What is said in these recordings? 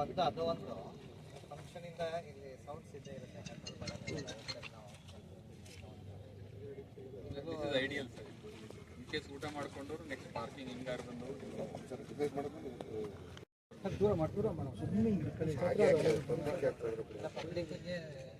ಒಂದು ಅದು ಒಂದು ಫಂಕ್ಷನ್ ಇಂದ ಇಲ್ಲಿ ಸೌಂಡ್ಸ್ ಇದ್ದೇ ಇರುತ್ತೆ ಐಡಿಯಲ್ ಸರ್ ಇನ್ ಕೇಸ್ ಊಟ ಮಾಡ್ಕೊಂಡವ್ರು ನೆಕ್ಸ್ಟ್ ಪಾರ್ಕಿಂಗ್ ಹಿಂಗಾರು ಬಂದವರು ಪಬ್ಲಿಕ್ಗೆ ಸಪ್ರೇಟ್ ಇವು ಕಟ್ಟರ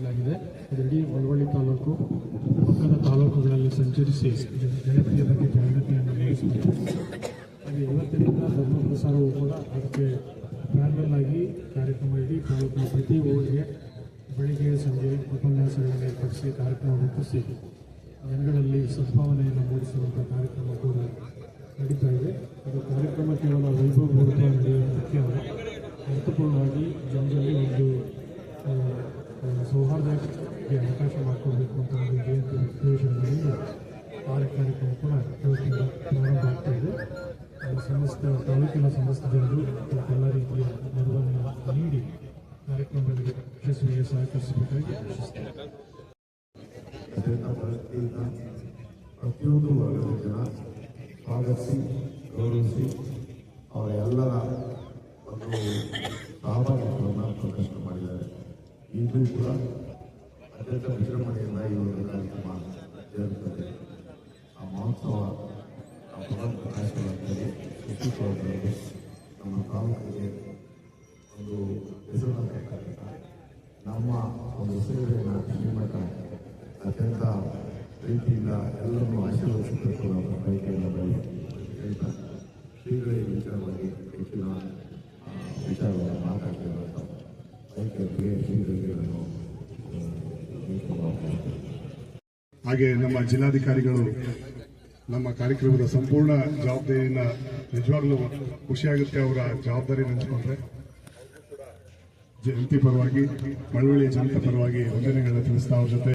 ಮಾಡಲಾಗಿದೆ ಇದರಲ್ಲಿ ಮಳವಳ್ಳಿ ತಾಲೂಕು, ಪಕ್ಕದ ತಾಲೂಕುಗಳಲ್ಲಿ ಸಂಚರಿಸಿ ಜನತೆಯ ಬಗ್ಗೆ ಜಾಗೃತಿಯನ್ನು ಮೂಡಿಸಬೇಕು ಹಾಗೆ ಇವತ್ತಿನಿಂದ ಧರ್ಮ ಪ್ರಸಾರವೂ ಕೂಡ ಅದಕ್ಕೆ ಪ್ಯಾರಲ್ ಆಗಿ ಕಾರ್ಯಕ್ರಮ ಇಡೀ ತಾಲೂಕಿನ ಪ್ರತಿ ಊರಿಗೆ ಬೆಳಿಗ್ಗೆ, ಸಂಜೆ ಉಪನ್ಯಾಸಗಳನ್ನು ಏರ್ಪಡಿಸಿ ಕಾರ್ಯಕ್ರಮ ರೂಪಿಸಿ ಜನಗಳಲ್ಲಿ ಸದ್ಭಾವನೆಯನ್ನು ಮೂಡಿಸುವಂಥ ಕಾರ್ಯಕ್ರಮ ಕೂಡ ನಡೀತಾ ಇದೆ. ಅದು ಕಾರ್ಯಕ್ರಮ ಕೇವಲ ವೈಭವಪೂರ್ವಕ ಸಮಸ್ತ ತಾಲೂಕಿನ ಸಮಸ್ತ ಜನರು ಎಲ್ಲ ರೀತಿಯ ನೆರವನ್ನು ನೀಡಿ ಕಾರ್ಯಕ್ರಮಗಳಿಗೆ ಯಶಸ್ವಿಗೆ ಸಹಕರಿಸಬೇಕಾಗಿ ಪ್ರತಿಯಿಂದ ವರ್ಗದ ಜನ ಸ್ವಾಗತಿಸಿ, ಗೌರವಿಸಿ ಅವರೆಲ್ಲರ ಒಂದು ಸಹಭಾಗಿತ್ವವನ್ನು ಪ್ರದರ್ಶನ ಮಾಡಿದ್ದಾರೆ. ಈಗಲೂ ಕೂಡ ಅತ್ಯಂತ ವಿಜೃಂಭಣೆಯಿಂದ ಈ ಒಂದು ಕಾರ್ಯಕ್ರಮ ಸೃಷ್ಟಿಸುವುದರಲ್ಲಿ ನಮ್ಮ ತಾಲೂಕಿಗೆ ಒಂದು ಹೆಸರನ್ನು ಬೇಕಾಗಿಲ್ಲ ನಮ್ಮ ಒಂದು ಸೇವೆಯನ್ನು ಶ್ರೀಮಠ ಅತ್ಯಂತ ಪ್ರೀತಿಯಿಂದ ಎಲ್ಲರನ್ನೂ ಆಶೀರ್ವದಿಸಬೇಕು ನಮ್ಮ ಕೈಕೆಯನ್ನು ಬಳಿ ಹೇಳ್ತಾ ಶ್ರೀಗಳಿಗೆ ವಿಚಾರವಾಗಿ ಹೆಚ್ಚಿನ ವಿಚಾರವನ್ನು ಮಾತಾಡ್ತಿರುವಂಥ ಬಯಕೆಯವರಿಗೆ ಶ್ರೀಗಳನ್ನು ಹಾಗೆ ನಮ್ಮ ಜಿಲ್ಲಾಧಿಕಾರಿಗಳು ನಮ್ಮ ಕಾರ್ಯಕ್ರಮದ ಸಂಪೂರ್ಣ ಜವಾಬ್ದಾರಿಯನ್ನು ನಿಜವಾಗ್ಲೂ ಖುಷಿಯಾಗುತ್ತೆ ಅವರ ಜವಾಬ್ದಾರಿ ನೆನೆಸ್ಕೊಂಡ್ರೆ. ಜಯಂತಿ ಪರವಾಗಿ, ಮಳವಳ್ಳಿಯ ಜನತೆ ಪರವಾಗಿ ವಂದನೆಗಳನ್ನ ತಿಳಿಸ್ತಾ ಅವ್ರ ಜೊತೆ.